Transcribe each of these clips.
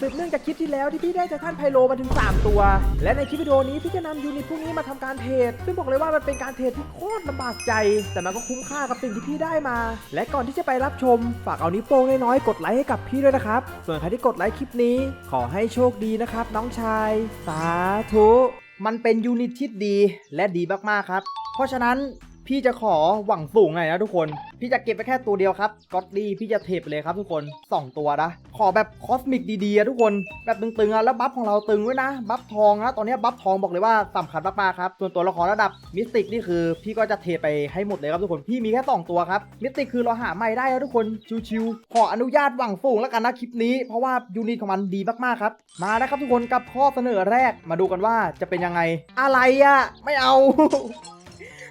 สืบเนื่องจากคลิปที่แล้วที่พี่ได้ไททันไพโลมาถึง 3 ตัว และในคลิปวิดีโอนี้พี่จะนำยูนิตพวกนี้มาทำการเทรดซึ่งบอกเลยว่ามันเป็นการเทรดที่โคตรลำบากใจ แต่มันก็คุ้มค่ากับสิ่งที่พี่ได้มา และก่อนที่จะไปรับชม ฝากเอานิ้วโป้งน้อยๆกดไลค์ให้กับพี่ด้วยนะครับ ส่วนใครที่กดไลค์คลิปนี้ ขอให้โชคดีนะครับ น้องชาย สาธุ มันเป็นยูนิตที่ดีและดีมากๆครับ เพราะฉะนั้นพี่จะขอหวังสูงหน่อยนะทุกคน พี่จะเก็บไปแค่ตัวเดียวครับก็อดดีพี่จะเทปเลยครับทุกคน 2 ตัวนะ ขอแบบคอสมิกดีๆทุกคน แบบตึงๆอะแล้วบัฟของเราตึงด้วยนะบัฟทองนะตอนนี้บัฟทองบอกเลยว่าสำคัญมากๆครับส่วนตัวละครระดับมิสติกนี่คือ พี่ก็จะเทไปให้หมดเลยครับทุกคนพี่มีแค่ 2 ตัวครับมิสติกคือเราหาใหม่ได้แล้วทุกคนชิวๆขออนุญาตหวังสูงแล้วกันนะคลิปนี้เพราะว่ายูนิตของมันดีมากๆครับมาแล้วครับทุกคนกับข้อเสนอแรกมาดูกันว่าจะเป็นยังไง อะไรอะไม่เอา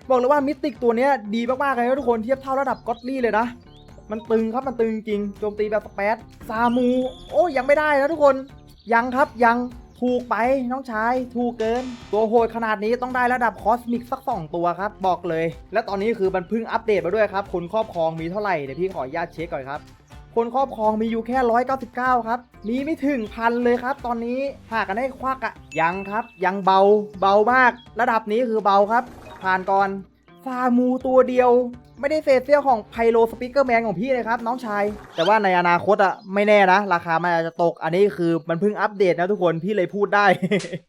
บอกเลยว่ามิติกตัวนี้ดีมากๆเลยนะทุกคนเทียบเท่าระดับก็อตลี่เลยนะ มันตึงครับมันตึงจริงโจมตีแบบสเปซซามูโอ้ยังไม่ได้นะทุกคนยังครับยังถูกไปน้องชายถูกเกิน ตัวโหดขนาดนี้ต้องได้ระดับคอสมิกสัก 2 ตัวครับ บอกเลย และตอนนี้คือมันเพิ่งอัปเดตมาด้วยครับ คนครอบครองมีเท่าไหร่ เดี๋ยวพี่ขออนุญาตเช็คก่อนครับ คนครอบครองมีอยู่แค่ 199 ครับ มีไม่ถึงพันเลยครับ ตอนนี้หากันให้ควักอะยังครับ ยังเบาเบามาก ระดับนี้คือเบาครับ ผ่านก่อนฟามูตัวเดียว ไม่ได้เศษเสี้ยวของไพโลสปิเกอร์แมนของพี่เลยครับน้องชาย แต่ว่าในอนาคตอะไม่แน่นะ ราคามันอาจจะตก อันนี้คือมันเพิ่งอัปเดตนะทุกคนพี่เลยพูดได้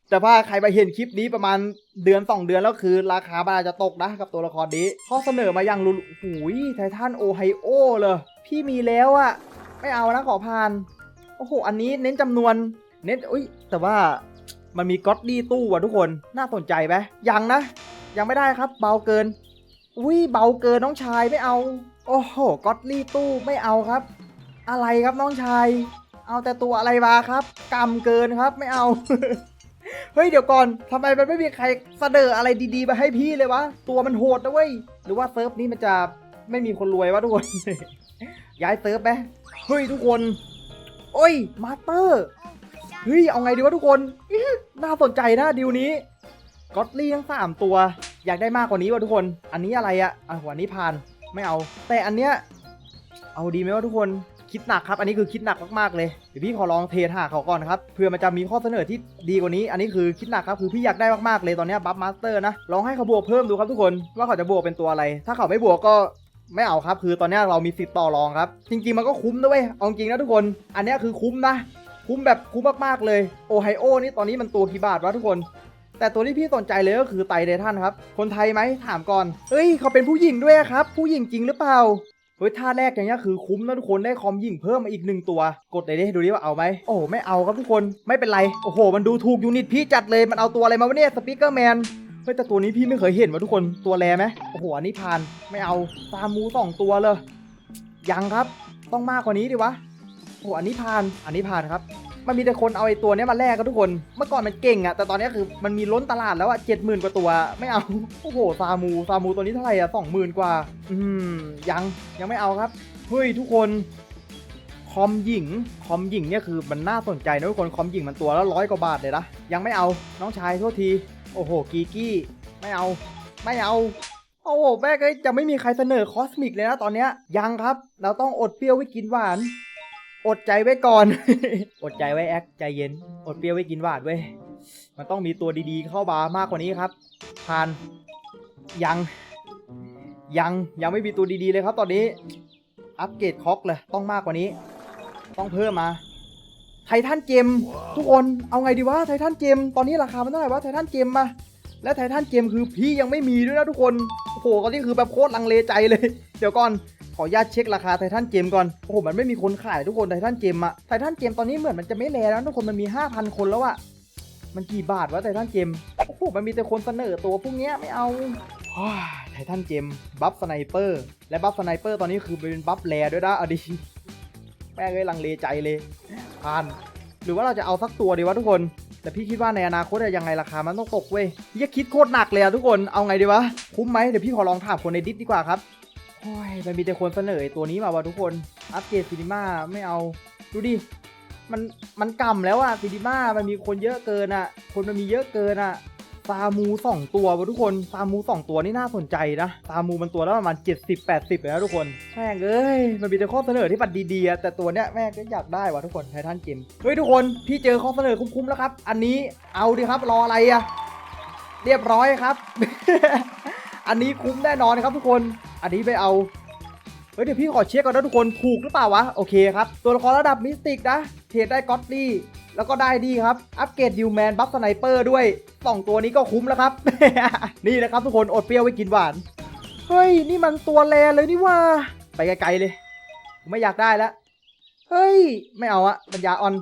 แต่ถ้าใครมาเห็นคลิปนี้ประมาณเดือน 2 เดือนแล้วคือ ราคามันอาจจะตกนะกับตัวละครนี้ข้อเสนอมาอย่างรุนหูยไททันโอไฮโอเลยพี่มีแล้วอะไม่เอานะขอผ่านโอ้โหอันนี้เน้นจำนวนเน้นอุ้ยแต่ว่ามันมีก็อดดี้ตู้ว่ะทุกคนน่าสนใจไหมยังนะ ยังไม่ได้ครับ เบาเกิน อุ้ยเบาเกินน้องชายไม่เอา โอ้โหก็อดลี่ตู้ไม่เอาครับ อะไรครับน้องชาย เอาแต่ตัวอะไรมาครับกำเกินครับไม่เอา เฮ้ยเดี๋ยวก่อนทำไมมันไม่มีใครเสนออะไรดีๆมาให้พี่เลยวะ ตัวมันโหดนะเว้ย หรือว่าเซิร์ฟนี้มันจะไม่มีคนรวยวะทุกคน ย้ายเซิร์ฟไหมเฮ้ยทุกคน โอ้ยมาสเตอร์ เฮ้ยเอาไงดีวะทุกคน น่าสนใจนะดิวนี้ ก็อตลี่ทั้งสามตัว อยากได้มากกว่านี้วะทุกคน อันนี้อะไรอะอะหัวนี้ผ่านไม่เอา แต่อันเนี้ยเอาดีไหมวะทุกคนคิดหนักครับ อันนี้คือคิดหนักมากๆเลยเดี๋ยวพี่ขอลองเทรดหาเขาก่อนครับเพื่อมันจะมีข้อเสนอที่ดีกว่านี้ อันนี้คือคิดหนักครับคือพี่อยากได้มากๆเลยตอนนี้บัฟมาสเตอร์นะลองให้เขาบวกเพิ่มดูครับทุกคนว่าเขาจะบวกเป็นตัวอะไร ถ้าเขาไม่บวกก็ไม่เอาครับ คือตอนนี้เรามีสิทธิ์ต่อรองครับ จริงๆมันก็คุ้มด้วยเอาจริงนะทุกคน อันนี้คือคุ้มนะ คุ้มแบบคุ้มมากๆเลยโอไฮโอนี่ตอนนี้มันตัวกี่บาทวะทุกคน แต่ตัวที่พี่สนใจเลยก็คือไตเดทันครับ คนไทยไหมถามก่อน เอ้ย เขาเป็นผู้หญิงด้วยครับ ผู้หญิงจริงหรือเปล่า เฮ้ยท่าแรกอย่างเงี้คือคุ้มนะทุกคนได้คอมหญิงเพิ่มมาอีกหนึ่งตัว กดเลยดิดูดิว่าเอาไหมโอ้ไม่เอาครับทุกคนไม่เป็นไรโอ้โห มันดูถูกยูนิตพี่จัดเลยมันเอาตัวอะไรมาวะเนี่ยสปีกเกอร์แมนเฮ้ยแต่ตัวนี้พี่ไม่เคยเห็นว่ะทุกคนตัวแรไหมโอ้โหอันนี้ผ่านไม่เอาซามูสองตัวเลยยังครับ ต้องมากกว่านี้ดิวะโอ้โหอันนี้ผ่านอันนี้ผ่านครับ มันมีแต่คนเอาไอ้ตัวเนี้ยมาแลกกันทุกคน เมื่อก่อนมันเก่งอะแต่ตอนนี้คือมันมีล้นตลาดแล้วอะเจ็ดหมื่นกว่าตัว ไม่เอา โอ้โห ซามู ซามูตัวนี้เท่าไหร่อะสองหมื่นกว่า อืม ยัง ยังไม่เอาครับ เฮ้ยทุกคน คอมหญิง คอมหญิงเนี่ยคือมันน่าสนใจนะทุกคน คอมหญิงมันตัวละร้อยกว่าบาทเลยนะ ยังไม่เอา น้องชายโทษที โอ้โห กีกี้ ไม่เอา ไม่เอาโอ้โหแม่ก็จะไม่มีใครเสนอคอสมิกเลยนะตอนเนี้ยยังครับ เราต้องอดเปรี้ยวไว้กินหวาน อดใจไว้ก่อน อดใจไว้แอคใจเย็น อดเปรี้ยวไว้กินหวานเว้ย มันต้องมีตัวดีๆเข้ามามากกว่านี้ครับผ่าน ยัง ยังยังไม่มีตัวดีๆเลยครับตอนนี้ อัปเกรดคอกเลยต้องมากกว่านี้ ต้องเพิ่มมา ไททันเจมทุกคนเอาไงดีวะไททันเจมตอนนี้ราคามันเท่าไหร่วะไททันเจมมาและไททันเจมคือพี่ยังไม่มีด้วยนะทุกคน โอ้โหตอนนี้คือแบบโคตรลังเลใจเลย เดี๋ยวก่อนข ออนุญาตเช็คราคาไททันเจมก่อน โอ้โห มันไม่มีคนขายทุกคนไททันเจมอะไททันเจมตอนนี้เหมือนมันจะไม่แลแล้วทุกคนมันมี 5,000 คนแล้วอะมันกี่บาทวะไททันเจมโอ้โห มันมีแต่คนเสนอตัวพวกเนี้ยไม่เอาไททันเจมบัฟสไนเปอร์ และบัฟสไนเปอร์ตอนนี้คือเป็นบัฟแลด้วยนะเอาดิแม่งเลยลังเลใจเลยผ่านหรือว่าเราจะเอาสักตัวดีวะทุกคน แต่พี่คิดว่าในอนาคตอะยังไงราคามันต้องตกเว้ยพี่จะคิดโคตรหนักเลยอะทุกคน เอาไงดีวะ คุ้มไหมเดี๋ยวพี่ขอลองถามคนในดิสดีกว่าครับ โอ้ยมันมีแต่คนเสนอตัวนี้มาวะทุกคน อัปเกรดซีนิม่าไม่เอา ดูดิ มันมันกำแล้วอะซีนิม่ามันมีคนเยอะเกินอะคนมันมีเยอะเกินอะซามูสองตัววะทุกคน ซามูสองตัวนี่น่าสนใจนะ ซามูมันตัวละประมาณ70 80เลยนะทุกคนแม่งเอ้ย มันมีแต่ข้อเสนอที่บัดดีๆ แต่ตัวเนี้ยแม่งก็อยากได้วะทุกคนไททันเกมเฮ้ยทุกคน พี่เจอข้อเสนอคุ้มๆแล้วครับ อันนี้เอาดิครับรออะไรอะเรียบร้อยครับ อันนี้คุ้มแน่นอนครับทุกคน อันนี้ไปเอาเฮ้ยเดี๋ยวพี่ขอเช็คก่อนนะทุกคนถูกหรือเปล่าวะโอเคครับตัวละครระดับมิสติกนะเทรดได้ก็อตลี่แล้วก็ได้ดีครับ อัปเกรดดิวแมนบัฟสไนเปอร์ด้วยสองตัวนี้ก็คุ้มแล้วครับ นี่นะครับทุกคนอดเปรี้ยวไว้กินหวาน เฮ้ย นี่มันตัวแลเลยนี่ว่า ไปไกลๆเลย ไม่อยากได้แล้ว เฮ้ย ไม่เอาอะปัญญาอ่อน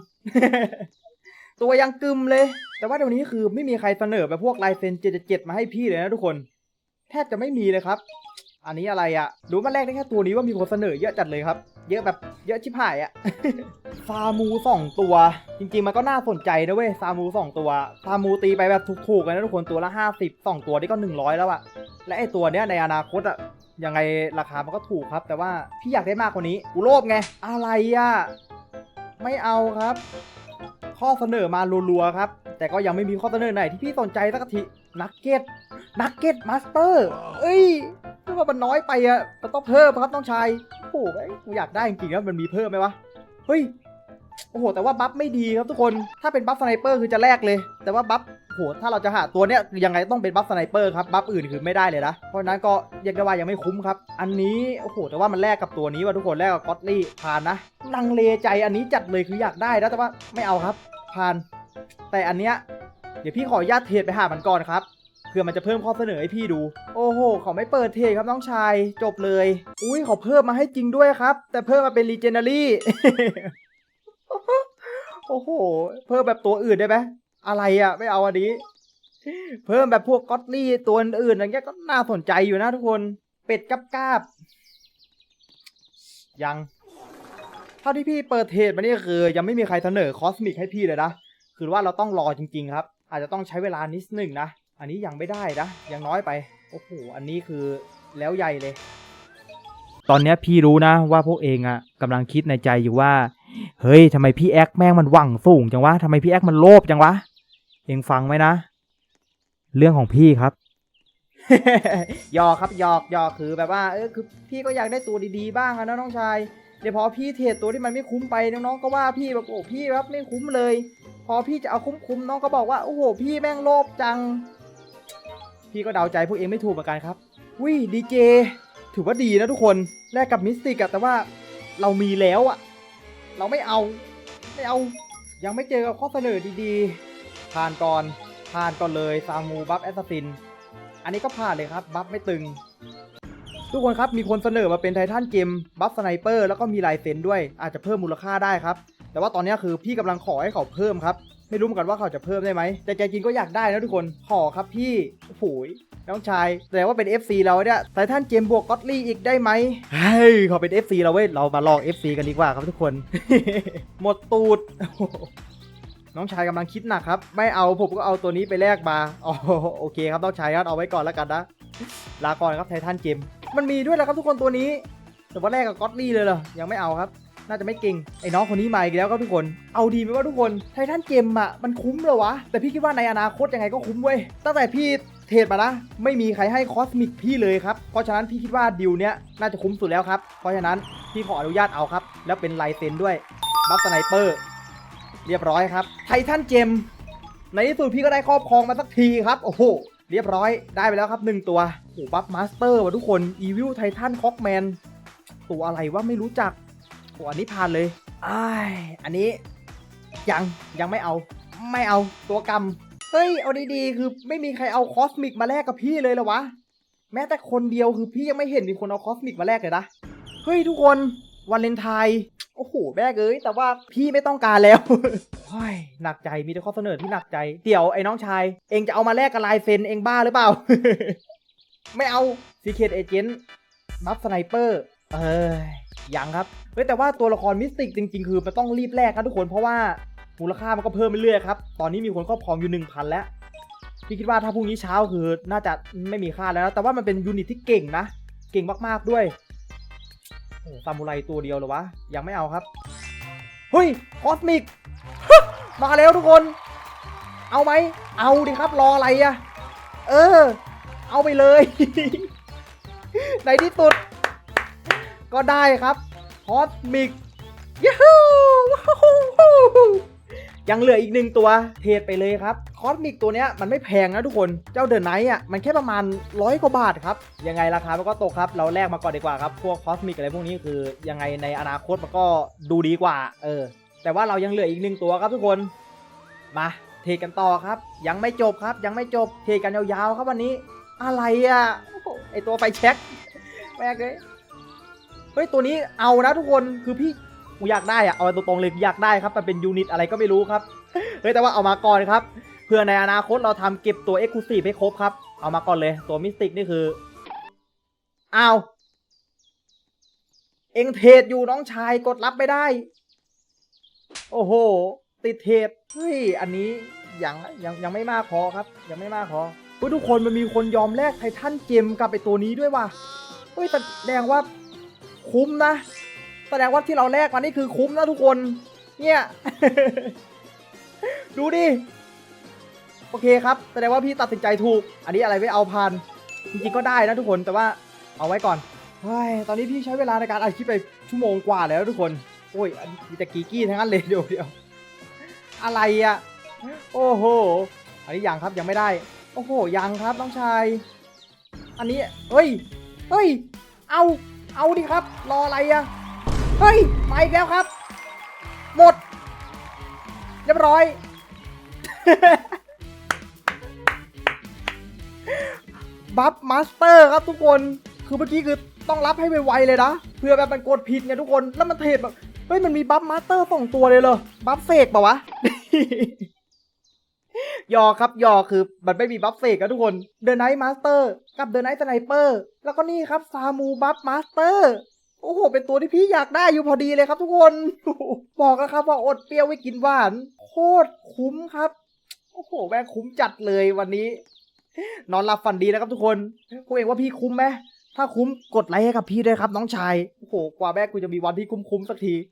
ตัวยังกึมเลย แต่ว่าเดี๋ยวนี้คือไม่มีใครเสนอแบบพวกลายเซ็น777มาให้พี่เลยนะทุกคน แทบจะไม่มีเลยครับ อันนี้อะไรอะรู้มาแรกได้แค่ตัวนี้ว่ามีคนเสนอเยอะจัดเลยครับ เยอะแบบเยอะชิบหายอะซามูสองตัว จริงๆมันก็น่าสนใจนะเว้ยซามูสองตัวซามูตีไปแบบถูกๆกันนะทุกคนตัวละ50สองตัวนี่ก็100แล้วอะและไอตัวเนี้ยในอนาคตอะยังไงราคามันก็ถูกครับ แต่ว่าพี่อยากได้มากกว่านี้กูโลภไง อะไรอะไม่เอาครับ ข้อเสนอมารัวๆครับ แต่ก็ยังไม่มีข้อเสนอไหนที่พี่สนใจสักที นักเก็ตนักเก็ตมาสเตอร์เอ้ยพี่ว่ามันน้อยไปอะมันต้องเพิ่มครับน้องชายโอ้โหไอ้ยกูอยากได้จริงๆแล้วมันมีเพิ่มไหมวะเฮ้ยโอ้โหแต่ว่าบัฟไม่ดีครับทุกคนถ้าเป็นบัฟสไนเปอร์คือจะแลกเลย แต่ว่าบัฟโหถ้าเราจะหาตัวเนี้ยยังไงต้องเป็นบัฟสไนเปอร์ครับบัฟอื่นคือไม่ได้เลยนะเพราะฉะนั้นก็เรียกได้ว่ายังไม่คุ้มครับ อันนี้โอ้โหแต่ว่ามันแลกกับตัวนี้ว่ะทุกคนแลกกับก็อตลี่ผ่านนะลังเลใจอันนี้จัดเลยคืออยากได้นะแต่ว่าไม่เอาครับผ่าน แต่อันเนี้ย เดี๋ยวพี่ขออนุญาตเทรดไปหามันก่อนครับเพื่อมันจะเพิ่มข้อเสนอให้พี่ดู โอ้โห เขาไม่เปิดเทรดครับน้องชาย จบเลย อุ้ยเขาเพิ่มมาให้จริงด้วยครับ แต่เพิ่มมาเป็นรีเจน a รี่โอ้โห เพิ่มแบบตัวอื่นได้ไหมอะไรอะไม่เอาอันนี้ เพิ่มแบบพวกก็อตลี่ตัวอื่นอะไรเงี้ยก็น่าสนใจอยู่นะทุกคน เป็ดกับกาบ ยัง เท่าที่พี่เปิดเทรดมานี่คือ ยังไม่มีใครเสนอคอสมิกให้พี่เลยนะ คือว่าเราต้องรอจริง ๆ ครับ อาจจะต้องใช้เวลานิดหนึ่งนะ อันนี้ยังไม่ได้นะ ยังน้อยไป โอ้โห อันนี้คือแล้วใหญ่เลย ตอนเนี้ยพี่รู้นะว่าพวกเองอะกำลังคิดในใจอยู่ว่า เฮ้ยทำไมพี่แอ๊กแม่งมันหวังสูงจังวะทำไมพี่แอ๊กมันโลภจังวะ เองฟังไว้นะ เรื่องของพี่ครับ หยอกครับหยอกหยอกคือแบบว่าเออคือพี่ก็อยากได้ตัวดีๆบ้างอะนะน้องชาย เดี๋ยวพอพี่เทรดตัวที่มันไม่คุ้มไปน้องๆก็ว่าพี่แบบโอ้พี่ครับไม่คุ้มเลย พอพี่จะเอาคุ้มๆน้องก็บอกว่าโอ้โหพี่แม่งโลภจัง พี่ก็เดาใจพวกเองไม่ถูกเหมือนกันครับวิดีเจถือว่าดีนะทุกคนแลกกับมิสติกอะแต่ว่าเรามีแล้วอะเราไม่เอาไม่เอายังไม่เจอกับข้อเสนอดีๆ ผ่านก่อนผ่านก่อนเลยซามูบัฟแอสซิน อันนี้ก็ผ่านเลยครับ บัฟไม่ตึง ทุกคนครับมีคนเสนอมาเป็นไททันเกมบัฟสไนเปอร์แล้วก็มีลายเซ็นด้วยอาจจะเพิ่มมูลค่าได้ครับ แต่ว่าตอนนี้คือพี่กำลังขอให้เขาเพิ่มครับ ไม่รู้เหมือนกันว่าเขาจะเพิ่มได้ไหม แต่ใจจริงก็อยากได้นะทุกคนขอครับพี่โอ้ยน้องชายแต่ว่าเป็น FC เราเนี่ยไททันเกมบวกก็อตลี่อีกได้ไหมเฮ้ยขาเป็น FC เราเว้ยเรามาลอง FC กันดีกว่าครับทุกคน หมดตูดน้องชายกำลังคิดหนักครับ ไม่เอาผมก็เอาตัวนี้ไปแลกมาอ๋อโอเคครับน้องชายครับเอาไว้ก่อนแล้วกันนะลาก่อนครับไททันเกม มันมีด้วยแล้วครับทุกคนตัวนี้ แต่ว่าแรกกับก็อตลี่เลยเหรอยังไม่เอาครับ น่าจะไม่เก่งไอ้น้องคนนี้มาอีกแล้วครับทุกคน เอาดีไหมว่าทุกคนไททันเกมอะมันคุ้มเหรอวะ แต่พี่คิดว่าในอนาคตยังไงก็คุ้มเว้ยตั้งแต่พี่เทรดมานะไม่มีใครให้คอสมิกพี่เลยครับ เพราะฉะนั้นพี่คิดว่าดิวเนี้ยน่าจะคุ้มสุดแล้วครับ เพราะฉะนั้นพี่ขออนุญาตเอาครับ แล้วเป็นลายเซ็นด้วยบัฟสไนเปอร์เรียบร้อยครับไททันเจมในที่สุดพี่ก็ได้ครอบครองมาสักทีครับ โอ้โห เรียบร้อยได้ไปแล้วครับหนึ่งตัวโหบัฟมาสเตอร์ว่ะทุกคนอีวิลไททันคอกแมนตัวอะไรวะไม่รู้จักโอ้อันนี้ผ่านเลยอ้ายอันนี้ยังยังไม่เอา ไม่เอาตัวกำเฮ้ยเอาดีๆคือไม่มีใครเอาคอสมิกมาแลกกับพี่เลยหรอวะแม้แต่คนเดียวคือพี่ยังไม่เห็นมีคนเอาคอสมิกมาแลกเลยนะเฮ้ยทุกคนวันเลนไทน์ โอ้โหแม่เอ้ยแต่ว่าพี่ไม่ต้องการแล้วเฮ้ยหนักใจมีแต่ข้อเสนอที่หนักใจ เดี๋ยวไอ้น้องชาย เองจะเอามาแลกกับลายเซ็นเองบ้าหรือเปล่า ไม่เอา Secret Agent บัฟสไนเปอร์เอ้ยยังครับเฮ้ยแต่ว่าตัวละครมิสติกจริง ๆ คือมันต้องรีบแลกครับทุกคนเพราะว่ามูลค่ามันก็เพิ่มไปเรื่อยครับ ตอนนี้มีคนครอบครองอยู่ 1,000 แล้ว พี่คิดว่าถ้าพรุ่งนี้เช้าคือน่าจะไม่มีค่าแล้ว แต่ว่ามันเป็นยูนิตที่เก่งนะ เก่งมากๆด้วย ซามูไรตัวเดียวหรอวะ ยังไม่เอาครับ เฮ้ยคอสมิก มาแล้วทุกคน เอาไหม เอาดิครับรออะไรอะเออ เอาไปเลย ในที่สุด ก็ได้ครับคอสมิกยูฮู ยังเหลืออีกหนึ่งตัวเทรดไปเลยครับคอสมิกตัวเนี้ยมันไม่แพงนะทุกคนเจ้าเดอะไนท์อะมันแค่ประมาณร้อยกว่าบาทครับยังไงราคามันก็ตกครับเราแลกมาก่อนดีกว่าครับพวกคอสมิกอะไรพวกนี้คือยังไงในอนาคตมันก็ดูดีกว่าเออแต่ว่าเรายังเหลืออีกหนึ่งตัวครับทุกคนมาเทรดกันต่อครับ ยังไม่จบครับ ยังไม่จบเทรดกันยาวๆครับวันนี้ อะไรอะไอตัวไฟแช็กแม่งเลยเฮ้ยตัวนี้เอานะทุกคนคือพี่ กูอยากได้อะเอาตรงๆเลยอยากได้ครับมันเป็นยูนิตอะไรก็ไม่รู้ครับเฮ้ยแต่ว่าเอามาก่อนครับเพื่อในอนาคตเราทำเก็บตัวเอ็กซ์คลูซีฟให้ครบครับ เอามาก่อนเลยตัวมิสติกนี่คืออ้าวเอ็งเทรดอยู่น้องชายกดรับไม่ได้ โอ้โห ติดเทรดเฮ้ยอันนี้ยังยังยังไม่มากพอครับ ยังไม่มากพอเฮ้ยทุกคนมันมีคนยอมแลกไททันเจมกับไอตัวนี้ด้วยว่ะเฮ้ยแสดงว่าคุ้มนะ แสดงว่าที่เราแลกมานี่คือคุ้มนะทุกคน เนี่ย ดูดิ โอเคครับ แสดงว่าพี่ตัดสินใจถูก อันนี้อะไรไม่เอาพัน จริงๆก็ได้นะทุกคน แต่ว่าเอาไว้ก่อนเฮ้ยตอนนี้พี่ใช้เวลาในการอัดคลิปไปชั่วโมงกว่าแล้วทุกคน โอ้ยมีแต่กีกี้ทั้งนั้นเลยเดี๋ยวเดี๋ยว อะไรอะโอ้โห อันนี้ยังครับยังไม่ได้ โอ้โห ยังครับน้องชาย อันนี้ เฮ้ย เฮ้ย เอา เอาดิครับ รออะไรอะ เฮ้ยมาอีกแล้วครับ หมด เรียบร้อย บัฟมาสเตอร์ครับทุกคน คือเมื่อกี้คือต้องรับให้ไวๆเลยนะ เพื่อแบบมันกดผิดไงทุกคน แล้วมันเทรดแบบ เฮ้ยมันมีบัฟมาสเตอร์สองตัวเลยเหรอ บัฟเฟกปะวะยอครับยอคือมันไม่มีบัฟเฟกอะทุกคนเดอะไนท์มาสเตอร์กับเดอะไนท์สไนเปอร์แล้วก็นี่ครับซามูบัฟมาสเตอร์ โอ้โห เป็นตัวที่พี่อยากได้อยู่พอดีเลยครับทุกคน บอกแล้วครับว่าอดเปรี้ยวไว้กินหวาน โคตรคุ้มครับ โอ้โหแม่งคุ้มจัดเลยวันนี้ นอนหลับฝันดีนะครับทุกคนกูเองว่าพี่คุ้มไหมถ้าคุ้มกดไลค์ให้กับพี่ด้วยครับ น้องชาย โอ้โห กว่าแม่กูจะมีวันที่คุ้มๆสักที